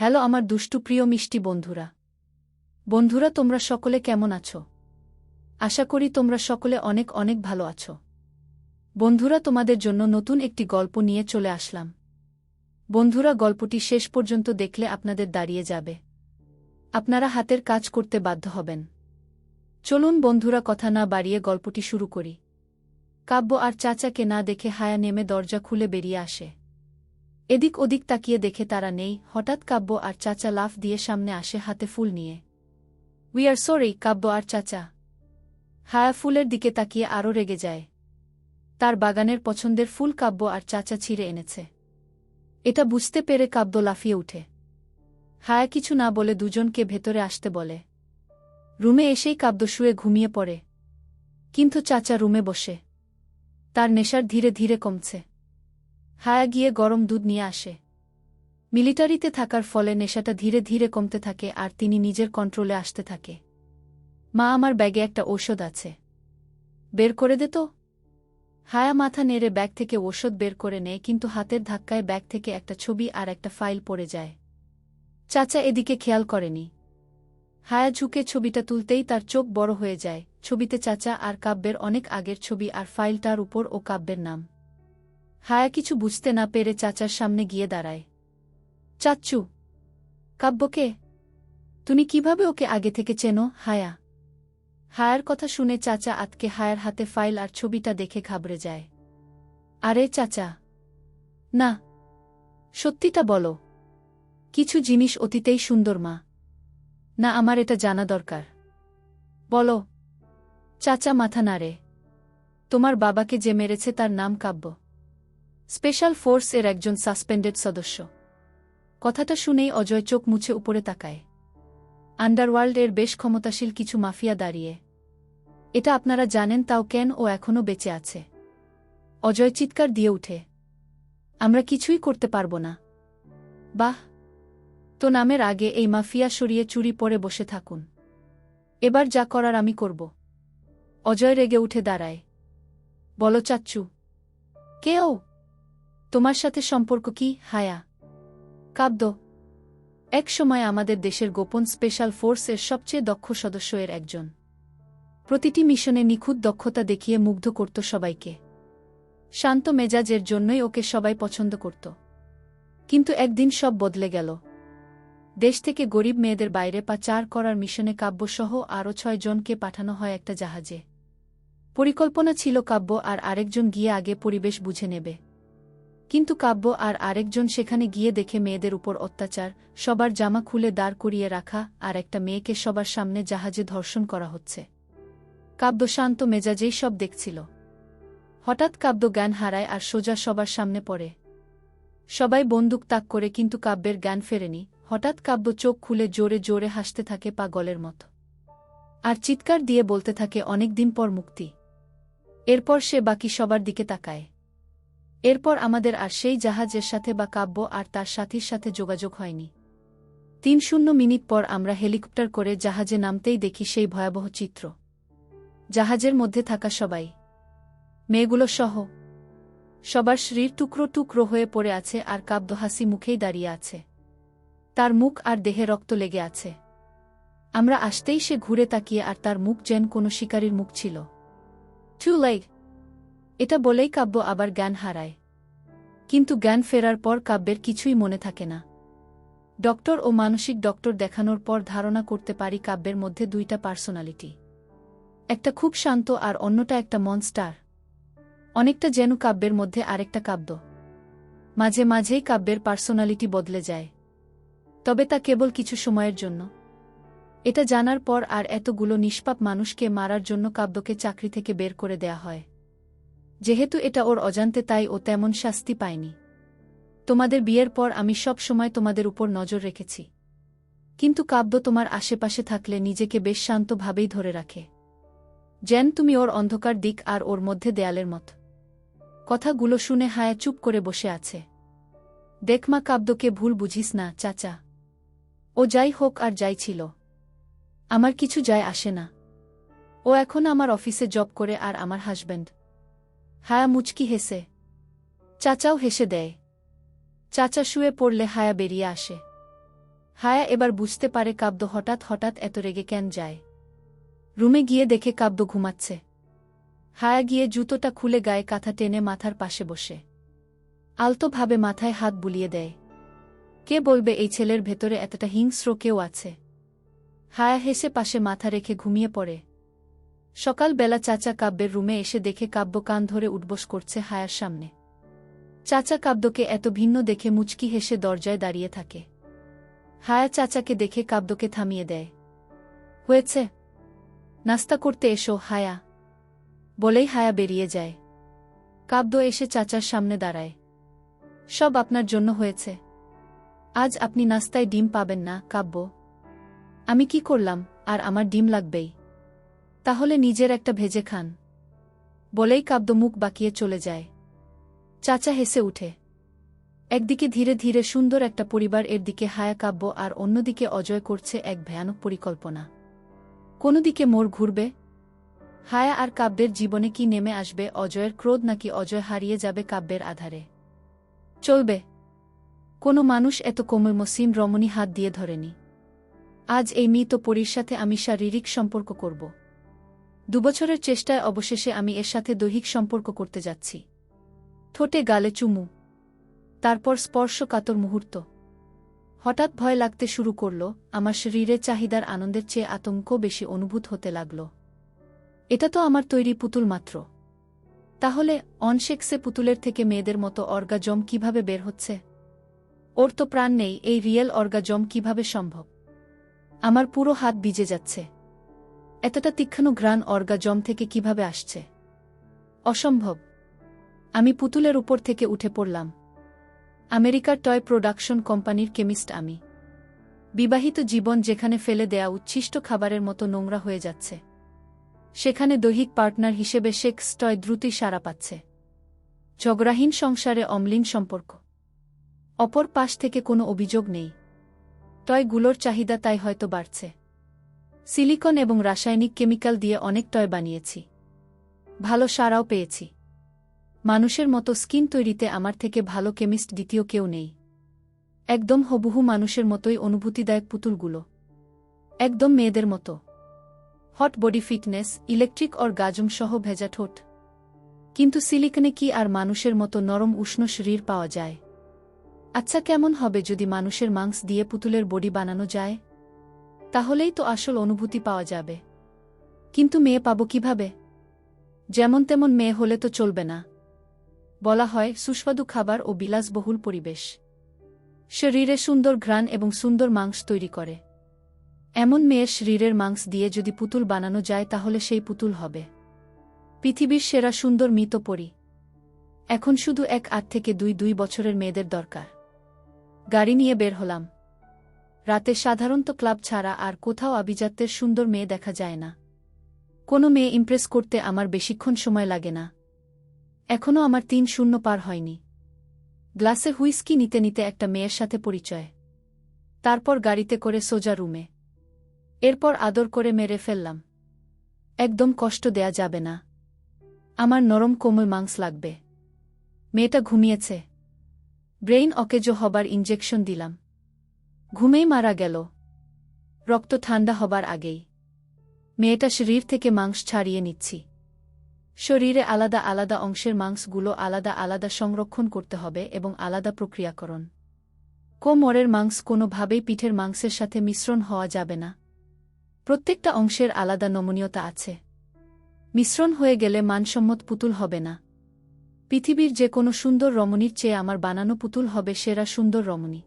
Hello আমার দুষ্টু প্রিয় মিষ্টি বন্ধুরা। বন্ধুরা, তোমরা সকলে কেমন আছো? আশা করি তোমরা সকলে অনেক অনেক ভালো আছো। বন্ধুরা, তোমাদের জন্য নতুন একটি গল্প নিয়ে চলে আসলাম। বন্ধুরা, গল্পটি শেষ পর্যন্ত দেখলে আপনাদের দাঁড়িয়ে যাবে। আপনারা হাতের কাজ করতে বাধ্য হবেন। চলুন বন্ধুরা, কথা না বাড়িয়ে গল্পটি শুরু করি। কাব্য আর চাচাকে না দেখে হায়া নেমে দরজা খুলে বেরিয়ে আসে। এদিক ওদিক তাকিয়ে দেখে তারা নেই, হঠাৎ কাব্য আর চাচা লাফ দিয়ে সামনে আসে হাতে ফুল নিয়ে। উই আর সরি কাব্য আর চাচা। হায়া ফুলের দিকে তাকিয়ে আরও রেগে যায়। তার বাগানের পছন্দের ফুল কাব্য আর চাচা ছিঁড়ে এনেছে। এটা বুঝতে পেরে কাব্য লাফিয়ে উঠে। হায়া কিছু না বলে দুজনকে ভেতরে আসতে বলে। রুমে এসেই কাব্য শুয়ে ঘুমিয়ে পড়ে। কিন্তু চাচা রুমে বসে। তার নেশার ধীরে ধীরে কমছে। হায়া গিয়ে গরম দুধ নিয়ে আসে। মিলিটারিতে থাকার ফলে নেশাটা ধীরে ধীরে কমতে থাকে আর তিনি নিজের কন্ট্রোলে আসতে থাকে। মা, আমার ব্যাগে একটা ঔষধ আছে। বের করে দে তো। হায়া মাথা নেড়ে ব্যাগ থেকে ঔষধ বের করে নেয়, কিন্তু হাতের ধাক্কায় ব্যাগ থেকে একটা ছবি আর একটা ফাইল পড়ে যায়। চাচা এদিকে খেয়াল করেনি। হায়া ঝুঁকে ছবিটা তুলতেই তার চোখ বড় হয়ে যায়। ছবিতে চাচা আর কাব্যের অনেক আগের ছবি আর ফাইলটার উপর ও কাব্যের নাম। হায়া কিছু বুঝতে না পেরে চাচার সামনে গিয়ে দাঁড়ায়। চাচ্চু কাব্যকে, তুমি কীভাবে ওকে আগে থেকে চেনো, হায়া? হায়ার কথা শুনে চাচা আতকে হায়ার হাতে ফাইল আর ছবিটা দেখে ঘাবড়ে যায়। আরে চাচা, না, সত্যিটা বলো। কিছু জিনিস অতীতেই সুন্দর মা। না, আমার এটা জানা দরকার। বলো, চাচা মাথা নাড়ে। তোমার বাবাকে যে মেরেছে তার নাম কাব্য। স্পেশাল ফোর্স এর একজন সাসপেন্ডেড সদস্য। কথাটা শুনেই অজয় চোখ মুছে উপরে তাকায়। আন্ডারওয়ার্ল্ড এর বেশ ক্ষমতাশীল কিছু মাফিয়া দাঁড়িয়ে। এটা আপনারা জানেন তাও কেন ও এখনও বেঁচে আছে। অজয় চিৎকার দিয়ে উঠে। আমরা কিছুই করতে পারব না। বাহ! তো নামের আগে এই মাফিয়া সরিয়ে চুরি পরে বসে থাকুন। এবার যা করার আমি করব। অজয় রেগে উঠে দাঁড়ায়। বলো, চাচ্চু। কে ও? তোমার সাথে সম্পর্ক কি, হায়া? কাব্য, এক সময় আমাদের দেশের গোপন স্পেশাল ফোর্সের সবচেয়ে দক্ষ সদস্য এর একজন। প্রতিটি মিশনে নিখুঁত দক্ষতা দেখিয়ে মুগ্ধ করত সবাইকে। শান্ত মেজাজের জন্যই ওকে সবাই পছন্দ করত। কিন্তু একদিন সব বদলে গেল। দেশ থেকে গরিব মেয়েদের বাইরে পাচার করার মিশনে কাব্যসহ আরও ছয় জনকে পাঠানো হয় একটা জাহাজে। পরিকল্পনা ছিল কাব্য আর আরেকজন গিয়ে আগে পরিবেশ বুঝে নেবে। কিন্তু কাব্য আর আরেকজন সেখানে গিয়ে দেখে মেয়েদের উপর অত্যাচার, সবার জামা খুলে দাঁড় করিয়ে রাখা আর একটা মেয়েকে সবার সামনে জাহাজে ধর্ষণ করা হচ্ছে। কাব্য শান্ত মেজাজেই সব দেখছিল। হঠাৎ কাব্য জ্ঞান হারায় আর সোজা সবার সামনে পড়ে। সবাই বন্দুক তাক করে কিন্তু কাব্যের জ্ঞান ফেরেনি। হঠাৎ কাব্য চোখ খুলে জোরে জোরে হাসতে থাকে পাগলের মতো। আর চিৎকার দিয়ে বলতে থাকে, অনেক দিন পর মুক্তি। এরপর সে বাকি সবার দিকে তাকায়। এরপর আমাদের আর সেই জাহাজের সাথে বা কাব্য আর তার সাথীর সাথে যোগাযোগ হয়নি। তিন শূন্য মিনিট পর আমরা হেলিকপ্টার করে জাহাজে নামতেই দেখি সেই ভয়াবহ চিত্র। জাহাজের মধ্যে থাকা সবাই। মেয়েগুলো সহ। সবার শরীর টুকরো টুকরো হয়ে পড়ে আছে আর কাব্য হাসি মুখেই দাঁড়িয়ে আছে। তার মুখ আর দেহে রক্ত লেগে আছে। আমরা আসতেই সে ঘুরে তাকিয়ে আর তার মুখ যেন কোনো শিকারীর মুখ ছিল। টু লাইক এটা বলেই কাব্য আবার জ্ঞান হারায়। কিন্তু জ্ঞান ফেরার পর কাব্যের কিছুই মনে থাকে না। ডক্টর ও মানসিক ডক্টর দেখানোর পর ধারণা করতে পারি কাব্যের মধ্যে দুইটা পার্সোনালিটি। একটা খুব শান্ত আর অন্যটা একটা মনস্টার অনেকটা যেন কাব্যের মধ্যে আরেকটা কাব্য। মাঝে মাঝেই কাব্যের পার্সোনালিটি বদলে যায়। তবে তা কেবল কিছু সময়ের জন্য। এটা জানার পর আর এতগুলো নিষ্পাপ মানুষকে মারার জন্য কাব্যকে চাকরি থেকে বের করে দেয়া হয়। যেহেতু এটা ওর অজান্তে তাই ও তেমন শাস্তি পায়নি। তোমাদের বিয়ের পর আমি সব সময় তোমাদের উপর নজর রেখেছি। কিন্তু কাব্য তোমার আশেপাশে থাকলে নিজেকে বেশ শান্তভাবেই ধরে রাখে। যেন তুমি ওর অন্ধকার দিক আর ওর মধ্যে দেয়ালের মত। কথাগুলো শুনে হায়া চুপ করে বসে আছে। দেখমা কাব্যকে ভুল বুঝিস না, চাচা। ও যাই হোক আর যাই ছিল। আমার কিছু যায় আসে না। ও এখন আমার অফিসে জব করে আর আমার হাজব্যান্ড হায়া মুচকি হেসে। চাচাও হেসে দেয়। চাচা শুয়ে পড়লে হায়া বেরিয়ে আসে। হায়া এবার বুঝতে পারে কাব্দ হঠাৎ হঠাৎ এত রেগে কেন যায়। রুমে গিয়ে দেখে কাব্য ঘুমাচ্ছে। হায়া গিয়ে জুতোটা খুলে গায়ে কাঁথা টেনে মাথার পাশে বসে। আলতোভাবে মাথায় হাত বুলিয়ে দেয়। কে বলবে এই ছেলের ভেতরে এতটা হিংস্র কেউ আছে? হায়া হেসে পাশে মাথা রেখে ঘুমিয়ে পড়ে। সকালবেলা চাচা কাব্যের রুমে এসে দেখে কাব্য কান ধরে উঠবস করছে হায়ার সামনে। চাচা কাব্যকে এত ভিন্ন দেখে মুচকি হেসে দরজায় দাঁড়িয়ে থাকে। হায়া চাচাকে দেখে কাব্যকে থামিয়ে দেয়। হয়েছে। নাস্তা করতে এসো, হায়া। বলেই হায়া বেরিয়ে যায়। কাব্য এসে চাচার সামনে দাঁড়ায়। সব আপনার জন্য হয়েছে। আজ আপনি নাস্তায় ডিম পাবেন না, কাব্য। আমি কি করলাম, আর আমার ডিম লাগবেই। তাহলে নিজের একটা ভেজে খান। বলেই কাব্য মুখ বাকিয়ে চলে যায়। চাচা হেসে উঠে। একদিকে ধীরে ধীরে সুন্দর একটা পরিবার, এর দিকে হায়া কাব্য, আর অন্যদিকে অজয় করছে এক ভয়ানক পরিকল্পনা। কোনো দিকে মোড় ঘুরবে? হায়া আর কাব্যের জীবনে কি নেমে আসবে? অজয়ের ক্রোধ নাকি অজয় হারিয়ে যাবে কাব্যের আধারে? চলবে। কোনো মানুষ এত কোমল মসিম রমণী হাত দিয়ে ধরেনি। আজ এই মৃত পরীর সাথে আমি শারীরিক সম্পর্ক করব। দুবছরের চেষ্টায় অবশেষে আমি এর সাথে দৈহিক সম্পর্ক করতে যাচ্ছি। ঠোঁটে গালে চুমু। তারপর স্পর্শকাতর মুহূর্ত। হঠাৎ ভয় লাগতে শুরু করল, আমার শরীরে চাহিদার আনন্দের চেয়ে আতঙ্ক বেশি অনুভূত হতে লাগল। এটা তো আমার তৈরি পুতুল মাত্র। তাহলে, অনশেক্সে পুতুলের থেকে মেয়েদের মতো অর্গাজম কীভাবে বের হচ্ছে? ওর তো প্রাণ নেই, এই রিয়েল অর্গাজম কীভাবে সম্ভব? আমার পুরো হাত বিজে যাচ্ছে। এতটা তীক্ষ্ণ ঘ্রাণ অর্গাজম থেকে কীভাবে আসছে? অসম্ভব। আমি পুতুলের উপর থেকে উঠে পড়লাম। আমেরিকার টয় প্রোডাকশন কোম্পানির কেমিস্ট আমি। বিবাহিত জীবন যেখানে ফেলে দেয়া উচ্ছিষ্ট খাবারের মতো নোংরা হয়ে যাচ্ছে। সেখানে দৈহিক পার্টনার হিসেবে শেক্স টয় দ্রুতই সাড়া পাচ্ছে। ঝগড়াহীন সংসারে অম্লিন সম্পর্ক। অপর পাশ থেকে কোনো অভিযোগ নেই। টয়গুলোর চাহিদা তাই হয়তো বাড়ছে। সিলিকন এবং রাসায়নিক কেমিক্যাল দিয়ে অনেক টয় বানিয়েছি। ভালো সারাও পেয়েছি। মানুষের মতো স্কিন তৈরিতে আমার থেকে ভালো কেমিস্ট দ্বিতীয় কেউ নেই। একদম হবুহু মানুষের মতোই অনুভূতিদায়ক পুতুলগুলো। একদম মেয়েদের মতো। Hot body fitness, electric orgasm সহ ভেজা ঠোঁট। কিন্তু সিলিকনে কি আর মানুষের মতো নরম উষ্ণ শরীর পাওয়া যায়? আচ্ছা কেমন হবে যদি মানুষের মাংস দিয়ে পুতুলের বডি বানানো যায়? তাহলেই তো আসল অনুভূতি পাওয়া যাবে। কিন্তু মেয়ে পাব কীভাবে? যেমন তেমন মেয়ে হলে তো চলবে না। বলা হয়, সুস্বাদু খাবার ও বিলাসবহুল পরিবেশ। শরীরে সুন্দর ঘ্রাণ এবং সুন্দর মাংস তৈরি করে। এমন মেয়ের শরীরের মাংস দিয়ে যদি পুতুল বানানো যায়, তাহলে সেই পুতুল হবে। পৃথিবীর সেরা সুন্দর মৃত পরি। এখন শুধু এক আট থেকে দুই দুই বছরের মেয়েদের দরকার। গাড়ি নিয়ে বের হলাম। রাতে সাধারণত ক্লাব ছাড়া আর কোথাও আভিজাত্যের সুন্দর মেয়ে দেখা যায় না। কোনো মেয়ে ইমপ্রেস করতে আমার বেশিক্ষণ সময় লাগে না। এখনও আমার তিন শূন্য পার হয়নি। গ্লাসে হুইস্কি নিতে নিতে একটা মেয়ের সাথে পরিচয়। তারপর গাড়িতে করে সোজা রুমে। এরপর আদর করে মেরে ফেললাম। একদম কষ্ট দেয়া যাবে না। আমার নরম কোমল মাংস লাগবে। মেয়েটা ঘুমিয়েছে। ব্রেইন অকেজো হবার ইঞ্জেকশন দিলাম। ঘুমেই মারা গেল। রক্ত ঠান্ডা হবার আগেই। মেয়েটা শরীর থেকে মাংস ছাড়িয়ে নিচ্ছি। শরীরে আলাদা আলাদা অংশের মাংসগুলো আলাদা আলাদা সংরক্ষণ করতে হবে এবং আলাদা প্রক্রিয়াকরণ। কোমরের মাংস কোনোভাবেই পিঠের মাংসের সাথে মিশ্রণ হওয়া যাবে না। প্রত্যেকটা অংশের আলাদা নমনীয়তা আছে। মিশ্রণ হয়ে গেলে মানসম্মত পুতুল হবে না। পৃথিবীর যে কোনো সুন্দর রমণীর চেয়ে আমার বানানো পুতুল হবে সেরা সুন্দর রমণী।